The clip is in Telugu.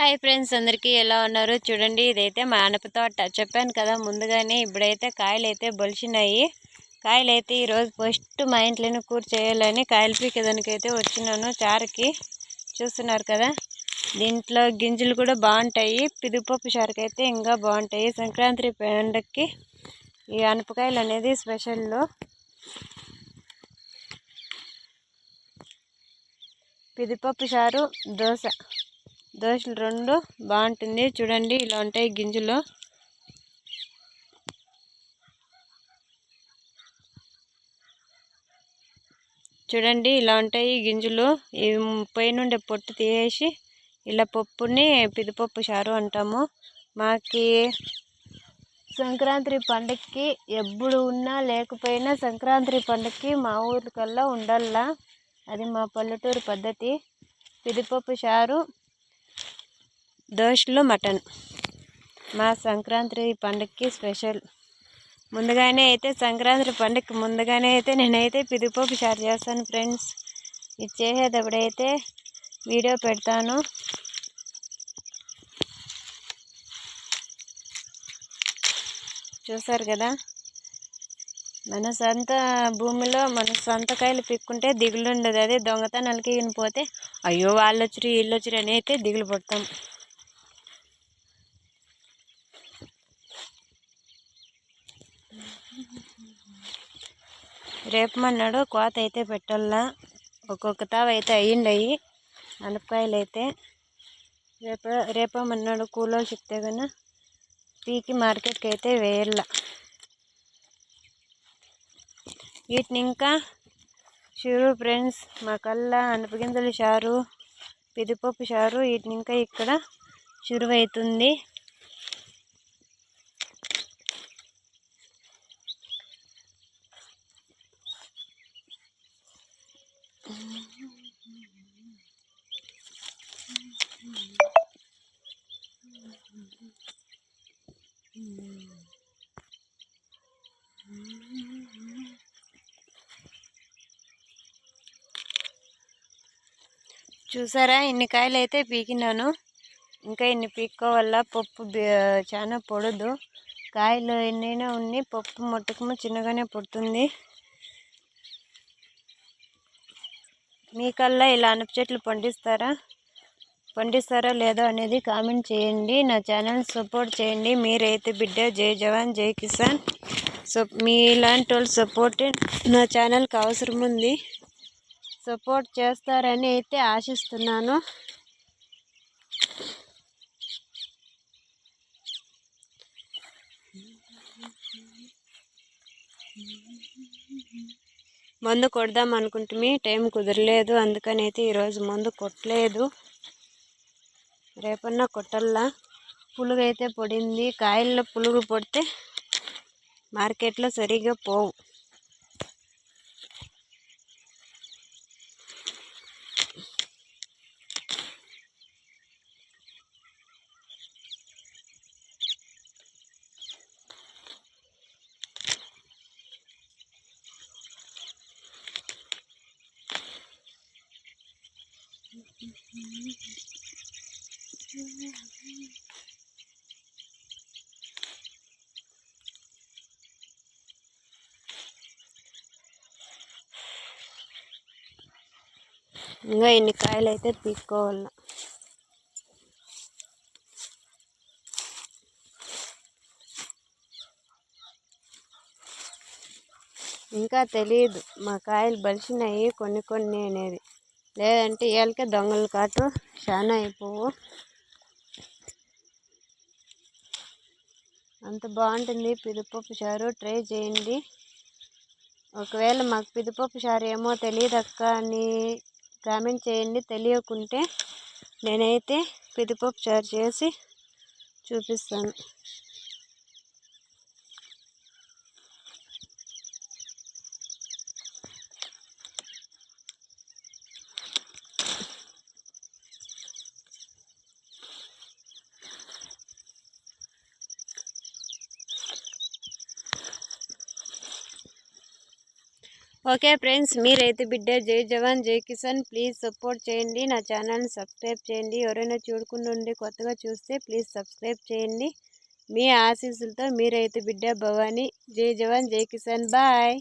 హాయ్ ఫ్రెండ్స్ అందరికీ ఎలా ఉన్నారు? చూడండి ఇదైతే మా అనప తోట. చెప్పాను కదా ముందుగానే ఇప్పుడైతే కాయలు అయితే బొలిచినాయి. కాయలు అయితే ఈరోజు ఫస్ట్ మా ఇంట్లోనే కూర చేయాలని కాయలు పీకేదానికైతే వచ్చినాను చారుకి. చూస్తున్నారు కదా దీంట్లో గింజలు కూడా బాగుంటాయి. పిదిపప్పు చారుకి అయితే ఇంకా బాగుంటాయి. సంక్రాంతి పండుగకి ఈ అనపకాయలు అనేది స్పెషల్లో. పిదిపప్పు చారు దోశ. దోశలు రెండు బాగుంటుంది. చూడండి ఇలా ఉంటాయి గింజలు. చూడండి ఇలా ఉంటాయి గింజలు. పైనుండే పొట్టు తీసేసి ఇలా పప్పుని పిదిపప్పు చారు అంటాము. మాకి సంక్రాంతి పండగకి ఎప్పుడు ఉన్నా లేకపోయినా సంక్రాంతి పండగకి మా ఊరికల్లా ఉండాలా అది మా పల్లెటూరు పద్ధతి. పిదిపప్పు చారు దోశలు మటన్. మా సంక్రాంతి పండుగకి స్పెషల్. ముందుగానే అయితే సంక్రాంతి పండుగకి ముందుగానే అయితే నేనైతే పిదిపోపు షేర్ చేస్తాను ఫ్రెండ్స్. ఇది చేసేటప్పుడైతే వీడియో పెడతాను. చూసారు కదా? మన సొంత భూమిలో మన సొంత కాయలు పిక్కుంటే దిగులు ఉండదు అదే దొంగతనాలకి పోతే అయ్యో వాళ్ళు వచ్చిరు వీళ్ళు వచ్చిరు అని అయితే దిగులు పడతాం. రేపు మన్నాడు కోత అయితే పెట్టాలా. ఒక్కొక్క తావ అయితే అయ్యిండయి. అనపకాయలు అయితే రేప మన్నాడు కూలో చెప్తే కన్నా పీకి మార్కెట్కి అయితే వేయాల వీటిని ఇంకా షూరు ఫ్రెండ్స్ మా కళ్ళ అనపగింజలు చారు పిదిపప్పు చారు వీటిని ఇంకా ఇక్కడ చురువైతుంది. చూసారా? ఇన్ని కాయలు అయితే పీకినాను. ఇంకా ఇన్ని పీక్కోవల్ల పప్పు చాలా పొడదు. కాయలు ఎన్నైనా ఉన్ని పప్పు మొట్టకము చిన్నగానే పుడుతుంది. మీకల్లా ఇలా అనప చెట్లు పండిస్తారా? పండిస్తారా లేదో అనేది కామెంట్ చేయండి. నా ఛానల్ సపోర్ట్ చేయండి. మీరైతే బిడ్డ జై జవాన్ జై కిసాన్. సో మీ ఇలాంటి వాళ్ళు సపోర్ట్ నా ఛానల్కి అవసరం ఉంది సపోర్ట్ చేస్తారని అయితే ఆశిస్తున్నాను. మందు కొడదాం అనుకుంటుమి టైం కుదరలేదు. అందుకని అయితే ఈరోజు మందు కొట్టలేదు. రేపన్నా కొట్టల్లా? పులుగు అయితే పొడింది. కాయల్లో పులుగు పొడితే మార్కెట్లో సరిగ్గా పోవు. ఇంకా ఎన్ని కాయలు అయితే తీసుకోవాల ఇంకా తెలియదు మా కాయలు బలిసినాయి కొన్ని కొన్ని అనేది లేదంటే ఇవాళకే దొంగల కాటు చాలా అయిపోవు. అంత బాగుంటుంది పిదిపప్పు చారు ట్రై చేయండి. ఒకవేళ మాకు పిదిపప్పు చారు ఏమో తెలియదక్క అని కామెంట్ చేయండి. తెలియకుంటే నేనైతే పిదిపప్పు చారు చేసి చూపిస్తాను. ఓకే ఫ్రెండ్స్ మీరైతే బిడ్డ జై జవాన్ జై కిసాన్ ప్లీజ్ సపోర్ట్ చేయండి. నా ఛానల్ని సబ్స్క్రైబ్ చేయండి. ఎవరైనా చూడకుండా కొత్తగా చూస్తే ప్లీజ్ సబ్స్క్రైబ్ చేయండి. మీ ఆశీస్సులతో మీరైతే బిడ్డ భవానీ. జై జవాన్ జై కిసాన్ బాయ్